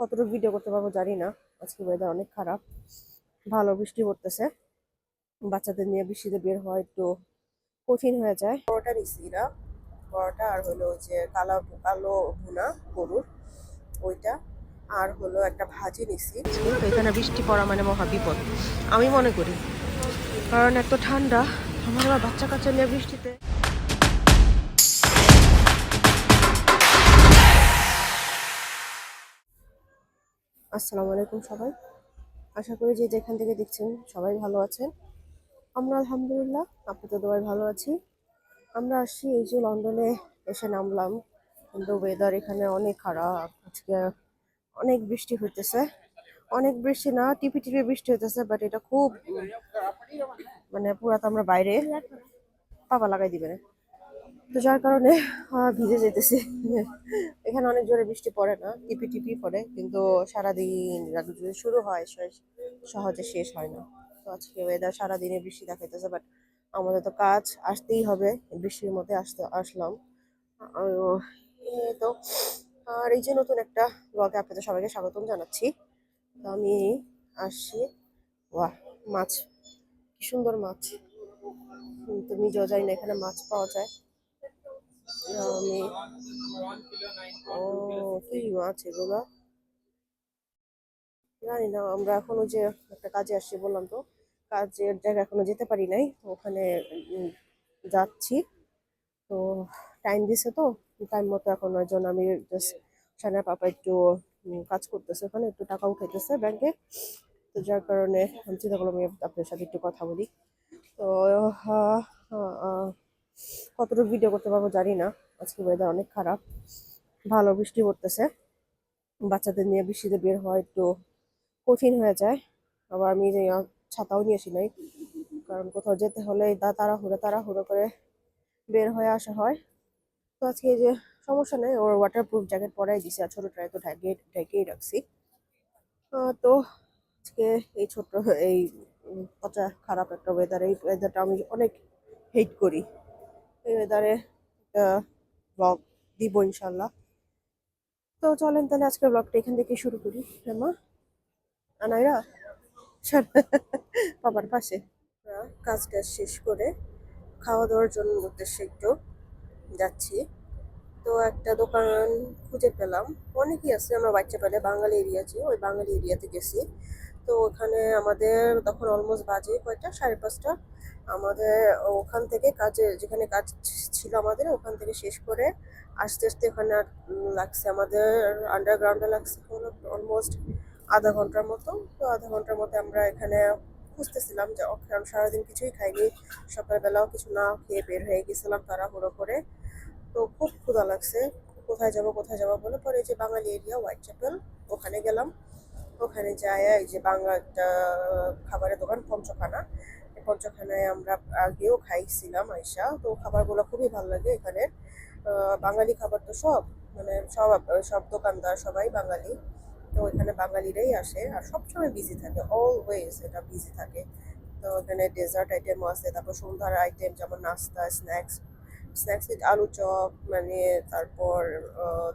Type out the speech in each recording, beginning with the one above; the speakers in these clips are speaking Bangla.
কতটুকু ভিডিও করতে পারব জানি না আজকে ওয়েদার অনেক খারাপ। ভালো বৃষ্টি পড়তেছে। বাচ্চাদের নিয়ে বৃষ্টিতে বের হওয়া একটু কঠিন হয়ে যায়। পরোটা নিছি না পরোটা আর হলো যে কালো কালো ভুনা, গরুর। ওইটা। আর হলো একটা ভাজি নিছি। এখানে বৃষ্টি পড়া মানে মহা বিপদ। আমি মনে করি। কারণ এত ঠান্ডা। আমার বাচ্চা কাচ্চা নিয়ে বৃষ্টিতে আসসালামু আলাইকুম সবাই। আশা করি যে যেখান থেকে দেখছেন সবাই ভালো আছেন। আমরা আলহামদুলিল্লাহ, আপনাদের দোয়ায় ভালো আছি। আমরা আসছি এই যে লন্ডনে এসে নামলাম। কিন্তু ওয়েদার এখানে অনেক খারাপ, আজকে অনেক বৃষ্টি হইতেছে। অনেক বৃষ্টি না, টিপি টিপি বৃষ্টি হইতেছে বাট এটা খুব মানে পুরা তো আমরা বাইরে পাপা লাগাই দিবে না তো যার কারণে ভিজে যেতেছি এখানে অনেক জোরে বৃষ্টি পড়ে না টিপি টিপি পড়ে, কিন্তু সারাদিন রাত শুরু হয় সহজে শেষ হয় না। তো আজকে ওয়েদার সারাদিনে বৃষ্টি দেখাইতেছে বাট আমাদের তো কাজ আসতেই হবে, বৃষ্টির মধ্যে আসতে, আসলাম। তো, আর এই যে নতুন একটা ব্লগে আপনাদের সবাইকে স্বাগতম জানাচ্ছি। তো আমি আসছি। ওয়াহ মাছ, কি সুন্দর মাছ। তো নিজেও জানি না এখানে মাছ পাওয়া যায়। আমি ও, কি মাছ এগুলো জানি না, আমরা এখনও যে একটা কাজে আসছি বললাম তো, কাজের জায়গা এখনও যেতে পারি নাই, তো ওখানে যাচ্ছি। তো টাইম দিছে তো টাইম মতো এখন জন্য আমি জাস্ট সানা পাপা একটু কাজ করতেছে ওখানে, একটু টাকা উঠাইতেছে ব্যাংকে তো যার কারণে চিন্তা করলাম আপনার সাথে একটু কথা বলি। তো কতটুকু ভিডিও করতে পারব জানি না। আজকে ওয়েদার অনেক খারাপ। ভালো বৃষ্টি পড়তেছে। বাচ্চাদের নিয়ে বৃষ্টিতে বের হওয়া একটু কঠিন হয়ে যায়। আবার আমি যে ছাতাও নিয়ে আসি নাই। কারণ কোথাও যেতে হলে তাড়াহুড়ো তাড়াহুড়ো করে বের হয়ে আসা হয়। তো আজকে যে সমস্যা নেই, ওর ওয়াটারপ্রুফ জ্যাকেট পরাই দিছি আর ছোটোটায় তো ঢেকে ঢেকেই রাখছি। তো আজকে এই ছোট্ট, এই পচা, খারাপ একটা ওয়েদার এই ওয়েদারটা আমি অনেক হেট করি। এই ওয়েদারে ব্লগ দিব ইনশাল্লাহ তো চলেন তাহলে আজকের ব্লগটা এখান থেকে শুরু করি। মা আনাইরা বাবার পাশে। কাজ টাজ শেষ করে খাওয়া দাওয়ার জন্য উদ্দেশ্যে একটু যাচ্ছি। তো একটা দোকান খুঁজে পেলাম। অনেকই আছে, আমরা বাচ্চা পেলে বাঙালি এরিয়া যে ওই বাঙালি এরিয়াতে গেছি। তো ওখানে আমাদের তখন অলমোস্ট বাজে কয়টা? সাড়ে পাঁচটা। আমাদের ওখান থেকে কাজে, যেখানে কাজ ছিল আমাদের, ওখান থেকে শেষ করে আস্তে আস্তে ওখানে লাগছে আমাদের আন্ডারগ্রাউন্ডে লাগছে অলমোস্ট আধা ঘণ্টার মতো। তো আধা ঘণ্টার মধ্যে আমরা এখানে খুঁজতেছিলাম যে কারণ সারাদিন কিছুই খাইনি। সকালবেলাও কিছু না খেয়ে বের হয়ে গেছিলাম তাড়াহুড়ো করে। তো খুব ক্ষুধা লাগছে। কোথায় যাব কোথায় যাব বলে পরে যে বাঙালি এরিয়া হোয়াইট চ্যাপেল ওখানে গেলাম। ওখানে যায়, এই যে বাংলা একটা খাবারের দোকান, পঞ্চখানা। পঞ্চখানায় আমরা আগেও খাইছিলাম আইসা। তো খাবারগুলো খুবই ভালো লাগে এখানে। বাঙালি খাবার তো সব মানে সব সব দোকানদার সবাই বাঙালি। তো এখানে বাঙালিরাই আসে আর সবসময় বিজি থাকে অলওয়েজ এটা বিজি থাকে। তো এখানে ডেজার্ট আইটেমও আছে, তারপর সন্ধ্যার আইটেম যেমন নাস্তা স্ন্যাক্স স্ন্যাক্স আলু চপ মানে তারপর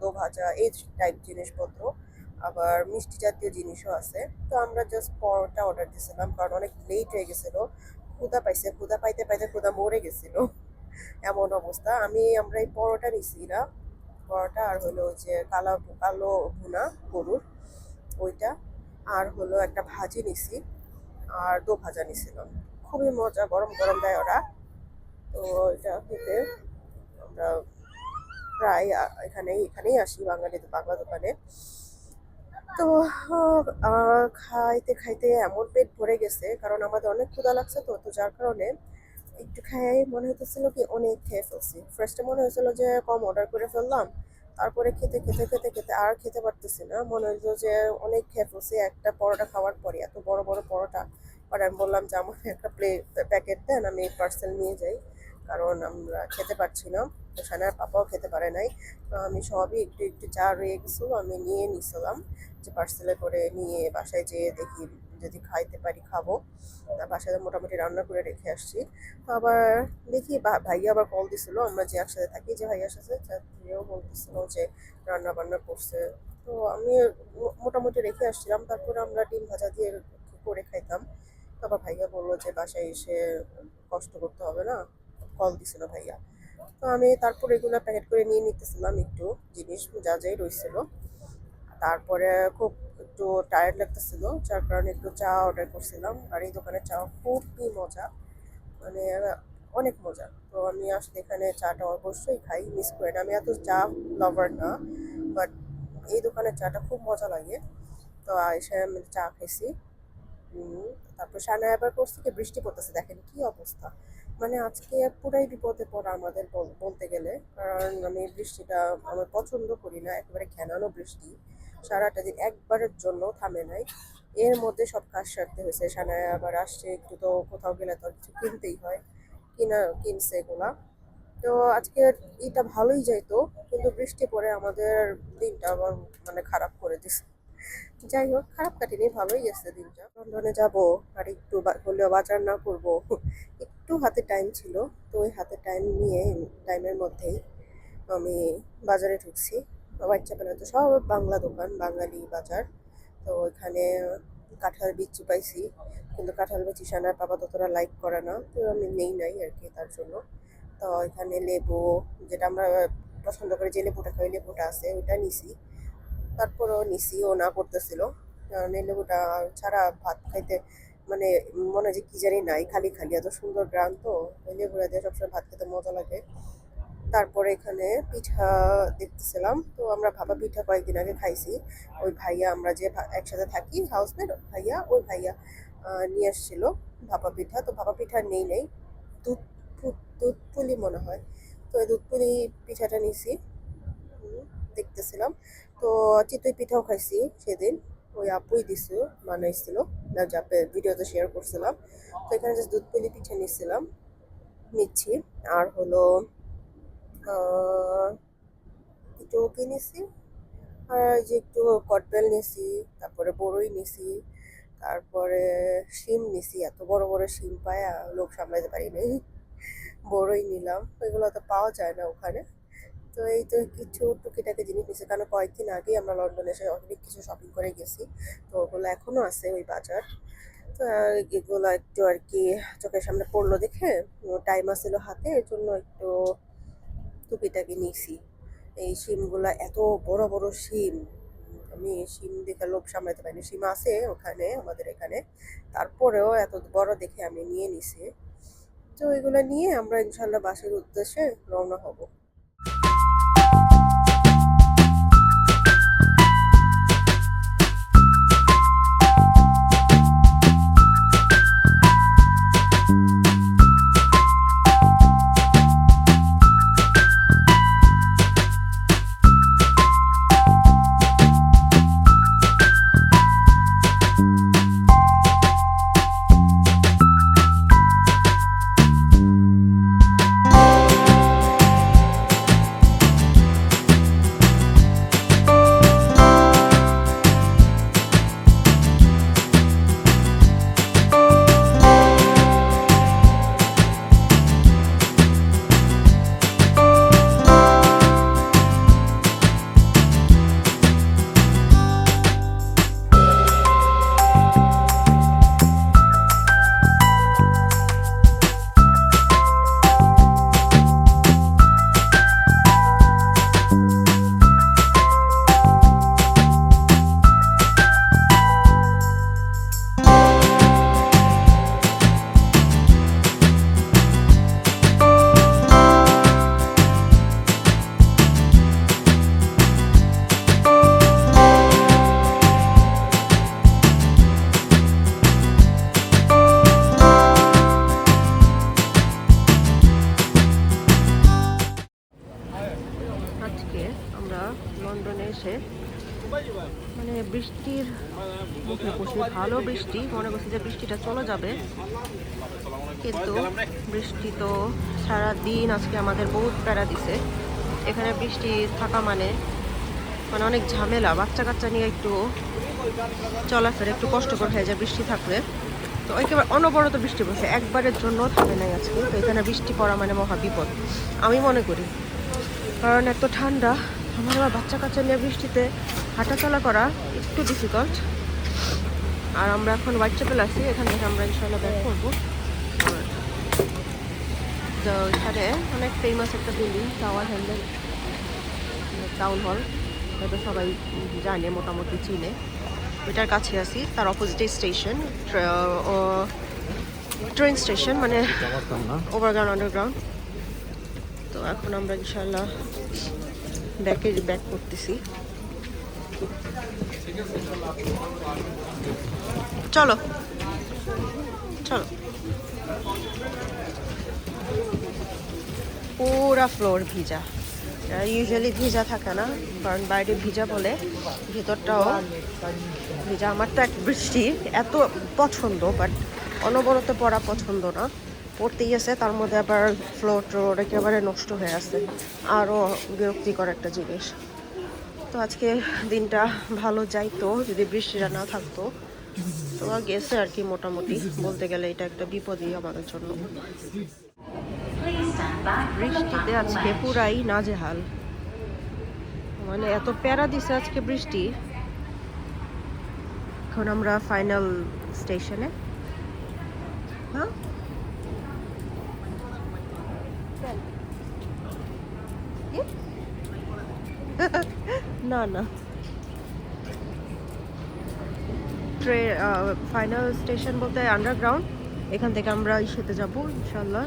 দো ভাজা এই টাইপ জিনিসপত্র। আবার মিষ্টি জাতীয় জিনিসও আছে। তো আমরা জাস্ট পরোটা অর্ডার দিয়েছিলাম, কারণ অনেক লেট হয়ে গেছিল। ক্ষুদা পাইছে ক্ষুদা পাইতে পাইতে ক্ষুদা মরে গেছিল। এমন অবস্থা। আমি, আমরা এই পরোটা নিছি না। পরোটা আর হলো যে কালো কালো ভুনা, গরুর, ওইটা। আর হলো একটা ভাজি নিছি, আর দো ভাজা নিছিলাম খুবই মজা, গরম গরম দেয় ওরা। তো এটা খেতে আমরা প্রায় এখানেই এখানেই আসি বাঙালি বাংলা দোকানে। তো খাইতে খাইতে এমন পেট ভরে গেছে, কারণ আমাদের অনেক ক্ষুধা লাগছে তো তো যার কারণে একটু খাই মনে হতেছিল কি অনেক খেয়ে ফেলছি। ফার্স্টে মনে হয়েছিল যে কম অর্ডার করে ফেললাম, তারপরে খেতে খেতে খেতে খেতে আর খেতে পারতেছি না। মনে হলো যে অনেক খেয়ে ফেলছি, একটা পরোটা খাওয়ার পরে এত বড় বড় পরোটা। পরে আমি বললাম যে, আমার একটা প্লেট প্যাকেট দেন, আমি পার্সেল নিয়ে যাই। কারণ আমরা খেতে পারছি না। তো সানার পাপাও খেতে পারে নাই। তো আমি সবই একটু একটু চা রয়ে গেছিল আমি নিয়ে নিছিলাম যে পার্সেলে করে নিয়ে বাসায় যেয়ে দেখি যদি খাইতে পারি, খাব। বাসায় মোটামুটি রান্না করে রেখে আসছি। তো আবার দেখি ভাইয়া আবার কল দিছিল, আমরা যে একসাথে থাকি যে ভাইয়ার সাথে সেও বলতেছিল যে রান্না বান্না করছে। তো আমি মোটামুটি রেখে আসছিলাম, তারপরে আমরা ডিম ভাজা দিয়ে করে খাইতাম? তারপর ভাইয়া বলল যে বাসায় এসে কষ্ট করতে হবে না। কল দিছিল ভাইয়া। তো আমি তারপর এগুলো প্যাকেট করে নিয়ে নিতেছিলাম একটু জিনিস, যা যাই রয়েছিল তারপরে খুব একটু টায়ার্ড লাগতেছিল, যার কারণে একটু চা অর্ডার করছিলাম। আর এই দোকানের চা খুবই মজা মানে অনেক মজা। তো আমি আসলে এখানে চাটা অবশ্যই খাই মিস করি না। আমি এত চা লাভার না বাট এই দোকানের চাটা খুব মজা লাগে। তো এসে আমি চা খেয়েছি তারপর সানা এবার করছি কি, বৃষ্টি পড়তেছে, দেখেন কি অবস্থা। মানে আজকে পুরাই বিপদে পড়া আমাদের বল- বলতে গেলে। কারণ আমি বৃষ্টিটা আমার পছন্দ করি না, একেবারে ঘেনানো বৃষ্টি। সারাটা দিন একবারের জন্য থামে নাই। এর মধ্যে সব কাজ সারতে হয়েছে। সানায় আবার আসছে, একটু তো কোথাও গেলে তো কিছু কিনতেই হয়। কিনা কিনছে এগুলা। তো আজকে এটা ভালোই যাইতো, কিন্তু বৃষ্টি পরে আমাদের দিনটা আবার মানে খারাপ করে দিছে। যাই হোক, খারাপ কাটেনি, ভালোই গেছে দিনটা। লন্ডনে যাব, আর একটু হলেও বাজার না করব। একটু হাতে টাইম ছিল, তো ওই হাতে টাইম নিয়ে টাইমের মধ্যেই আমি বাজারে ঢুকছি। হোয়াইট চ্যাপেলে তো সব বাংলা দোকান, বাঙালি বাজার। তো ওইখানে কাঁঠাল বিচি পাইছি, কিন্তু কাঁঠাল বিচি সানার বাবা ততটা লাইক করে না, তো আমি নেই নাই আর কি তার জন্য। তো এখানে লেবু, যেটা আমরা পছন্দ করি যে লেবুটা খাই, লেবুটা আছে, ওইটা নিছি। তারপরেও নিছি, ও না করতেছিল। কারণ এই লেবুটা ছাড়া ভাত খাইতে মানে মনে হয় যে কি জানি নাই খালি খালি এত সুন্দর গ্রাম তো ওই লেবুটা দিয়ে সবসময় ভাত খেতে মজা লাগে। তারপরে এখানে পিঠা দেখতেছিলাম তো আমরা ভাপা পিঠা কয়েকদিন আগে খাইছি। ওই ভাইয়া আমরা যে একসাথে থাকি হাউসমেট ভাইয়া ওই ভাইয়া নিয়ে আসছিল ভাপা পিঠা। তো ভাপা পিঠা নেই নেই দুধ দুধ পুলি মনে হয়। তো এই দুধ পুলি পিঠাটা হুম, দেখতেছিলাম। তো চিতই পিঠাও খাইছি সেদিন। ওই আপুই দিছিল বানাইছিল। যাপে ভিডিওতে শেয়ার করছিলাম। তো এখানে জাস্ট দুধ পুলি পিঠা নিচ্ছিলাম নিচ্ছি। আর হলো একটু কি নিছি? আর যে একটু কটবেল নিছি, তারপরে বড়ই নিছি, তারপরে শিম নিছি। এত বড় বড় শিম পায় লোক সামলাতে পারি নাই। বড়ই নিলাম। এগুলো তো পাওয়া যায় না ওখানে। তো এই তো কিছু টুকিটাকি জিনিস নিছি কারণ কয়েকদিন আগেই আমরা লন্ডনে এসে অনেক কিছু শপিং করে গেছি। তো ওগুলো এখনও আছে ওই বাজার। তো এগুলো একটু আর কি চোখের সামনে পড়ল দেখে টাইম আসছিল হাতে, এর জন্য একটু টুকিটাকি নিছি এই শিমগুলা এত বড় বড় শিম আমি শিম দেখে লোভ সামলাতে পারিনি। শিম আছে ওখানে, আমাদের এখানে। তারপরেও এত বড় দেখে আমি নিয়ে নিছি। তো এগুলো নিয়ে আমরা ইনশাল্লাহ বাসের উদ্দেশ্যে রওনা হব। এসে মানে বৃষ্টির মুখে পড়ছি ভালো বৃষ্টি। মনে করছি যে বৃষ্টিটা চলে যাবে। কিন্তু বৃষ্টি তো সারা দিন আজকে আমাদের বহুত প্যারা দিছে। এখানে বৃষ্টি থাকা মানে মানে অনেক ঝামেলা। বাচ্চা কাচ্চা নিয়ে একটু চলাফেরা একটু কষ্টকর হয়ে যায় বৃষ্টি থাকলে। তো একেবারে অনবরত বৃষ্টি পড়ছে। একবারের জন্য থামে নাই আজকে। তো এখানে বৃষ্টি পড়া মানে মহা বিপদ। আমি মনে করি। কারণ এত ঠান্ডা। আমার আবার বাচ্চা কাচ্চা নিয়ে বৃষ্টিতে হাঁটাচলা করা একটু ডিফিকাল্ট আর আমরা এখন হোয়াইট চ্যাপেল আছি এখান থেকে আমরা ইনশাল্লাহ ব্যাক করব। তো এখানে অনেক ফেমাস একটা building tower handle town hall হয়তো সবাই জানে মোটামুটি চিনে। এটার কাছে আছি তার অপোজিটে স্টেশন ট্রেন স্টেশন মানে ওভারগ্রাউন্ড আন্ডারগ্রাউন্ড তো এখন আমরা ইনশাল্লাহ ব্যাকে ব্যাক করতেছি। চলো। চলো। পুরা ফ্লোর ভিজা। ইউজুয়ালি ভিজা থাকে না, কারণ বাইরে ভিজা বলে ভিতরটাও ভিজা। আমার তো এক বৃষ্টি, এত পছন্দ বাট অনবরত পড়া পছন্দ না। পড়তেই আছে তার মধ্যে আবার ফ্লোর টোর একেবারে নষ্ট হয়ে আছে। আরও বিরক্তিকর একটা জিনিস। তো আজকে দিনটা ভালো যাইতো, যদি বৃষ্টিটা না থাকতো। তো গেছে আর কি মোটামুটি। বলতে গেলে এটা একটা বিপদই আমাদের জন্য। বৃষ্টিতে আজকে পুরাই নাজেহাল। মানে এত প্যারা দিছে আজকে বৃষ্টি। এখন আমরা ফাইনাল স্টেশনে হ্যাঁ? না না। ট্রে ফাইনাল স্টেশন বলতে আন্ডারগ্রাউন্ড এখান থেকে আমরা ইসেতে যাব ইনশাল্লাহ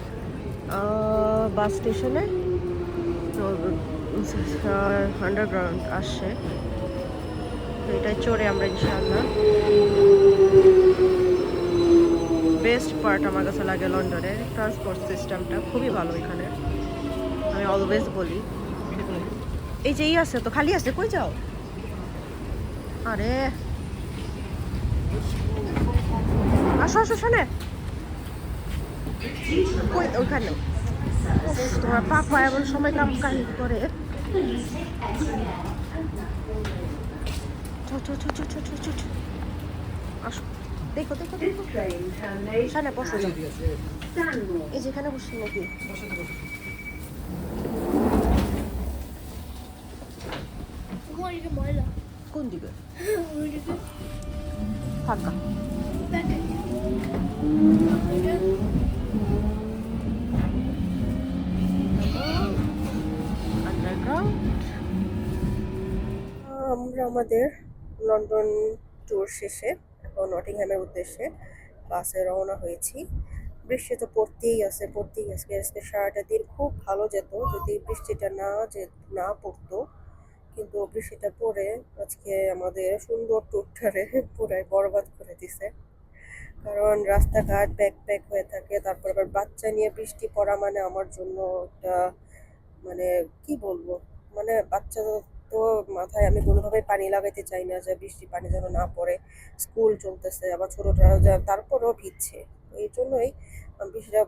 বাস স্টেশনে আন্ডারগ্রাউন্ড আসছে তো এটাই চড়ে আমরা ইনশাল্লাহ বেস্ট পার্ট আমার কাছে লাগে লন্ডনের ট্রান্সপোর্ট সিস্টেমটা খুবই ভালো এখানে। আমি অলওয়েজ বলি। এই যে ই আছে, তো খালি আছে, কই যাও? আরে। আসো আসো, শোনে। কই ওখানে তোমার পাপা এমন সময় কাম কাহিনী করে আসো। দেখো দেখো দেখো। সামনে বসো। এই যেখানে বসছি নাকি ফাঁকা। আমরা আমাদের লন্ডন ট্যুর শেষে এখন নটিংহ্যামের উদ্দেশ্যে বাসে রওনা হয়েছি। বৃষ্টি তো পড়তেই আছে পড়তেই আছে। আজকে সারাটা দিন খুব ভালো যেত। যদি বৃষ্টিটা না যে, না পড়তো কিন্তু বৃষ্টিটা পড়ে আজকে আমাদের সুন্দর ট্যুরটারে পুরাই বরবাদ করে দিছে। কারণ রাস্তাঘাট ব্যাক প্যাক হয়ে থাকে, তারপর আবার বাচ্চা নিয়ে বৃষ্টি পড়া মানে আমার জন্য একটা মানে কি বলব? মানে বাচ্চা তো মাথায় আমি কোনোভাবে পানি লাগাইতে চাই না যে বৃষ্টি পানি যেন না পড়ে। স্কুল চলতেছে, আবার ছোটটা যা- তারপরেও ভিজছে। এই জন্যই আমি বৃষ্টিটা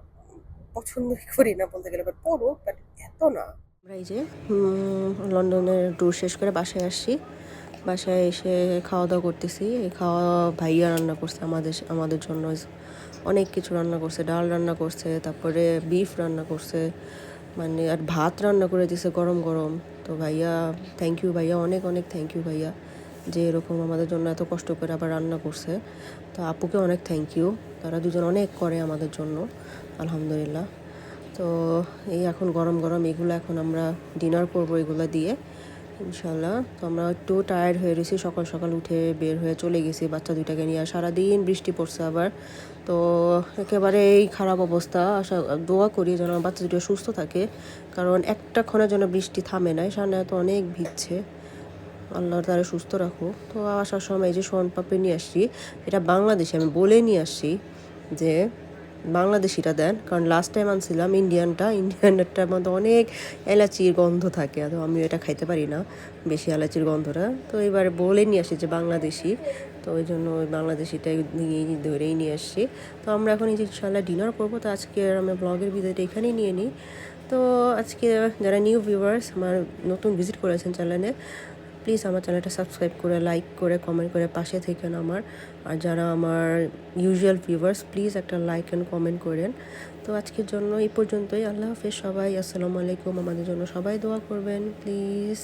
পছন্দই করি না বলতে গেলে বাট পড়ুক বাট এত না। এই যে লন্ডনের ট্যুর শেষ করে বাসায় আসছি। বাসায় এসে খাওয়া দাওয়া করতেছি খাওয়া ভাইয়া রান্না করছে আমাদের আমাদের জন্য। অনেক কিছু রান্না করছে, ডাল রান্না করছে, তারপরে বিফ রান্না করছে মানে আর ভাত রান্না করে দিছে গরম গরম। তো ভাইয়া থ্যাংক ইউ ভাইয়া, অনেক অনেক থ্যাংক ইউ ভাইয়া, যে এরকম আমাদের জন্য এত কষ্ট করে আবার রান্না করছে। তো আপুকে অনেক থ্যাংক ইউ তারা দুজন অনেক করে আমাদের জন্য, আলহামদুলিল্লাহ। তো এই এখন গরম গরম এগুলো এখন আমরা ডিনার করব এগুলো দিয়ে ইনশাল্লাহ তো আমরা একটু টায়ার্ড হয়ে রয়েছি সকাল সকাল উঠে বের হয়ে চলে গেছি বাচ্চা দুইটাকে নিয়ে। সারাদিন বৃষ্টি পড়ছে আবার। তো একেবারে এই খারাপ অবস্থা। আশা, দোয়া করি যেন বাচ্চা দুটো সুস্থ থাকে। কারণ একটা ক্ষণের জন্য বৃষ্টি থামে নাই, সামনে তো অনেক ভিজছে। আল্লাহর তারা সুস্থ রাখুক তো আসার সময় যে সোন নিয়ে আসছি, এটা বাংলাদেশে আমি বলে নিয়ে আসছি যে বাংলাদেশিটা দেন, কারণ লাস্ট টাইম আনছিলাম ইন্ডিয়ানটা ইন্ডিয়ানটার মধ্যে অনেক এলাচির গন্ধ থাকে, তো আমি এটা খাইতে পারি না, বেশি এলাচির গন্ধটা। তো এবার বলে নিয়ে আসি যে বাংলাদেশি, তো ওই জন্য ওই বাংলাদেশিটা নিয়ে ধরেই নিয়ে আসছি। তো আমরা এখন এই যে ইনশাল্লাহ ডিনার করব, তো আজকে আমরা ব্লগের ভিডিওটা এখানেই নিয়ে নিই। তো আজকে যারা নিউ ভিউয়ার্স আমার নতুন ভিজিট করেছেন চ্যানেলে প্লিজ আমার চ্যানেলটা সাবস্ক্রাইব করে, লাইক করে কমেন্ট করে পাশে থেকেন আমার। আর যারা আমার ইউজুয়াল ভিউয়ার্স প্লিজ একটা লাইক অ্যান্ড কমেন্ট করেন। তো আজকের জন্য এই পর্যন্তই। আল্লাহ হাফেজ সবাই। আসসালামু আলাইকুম। আমাদের জন্য সবাই দোয়া করবেন। প্লিজ।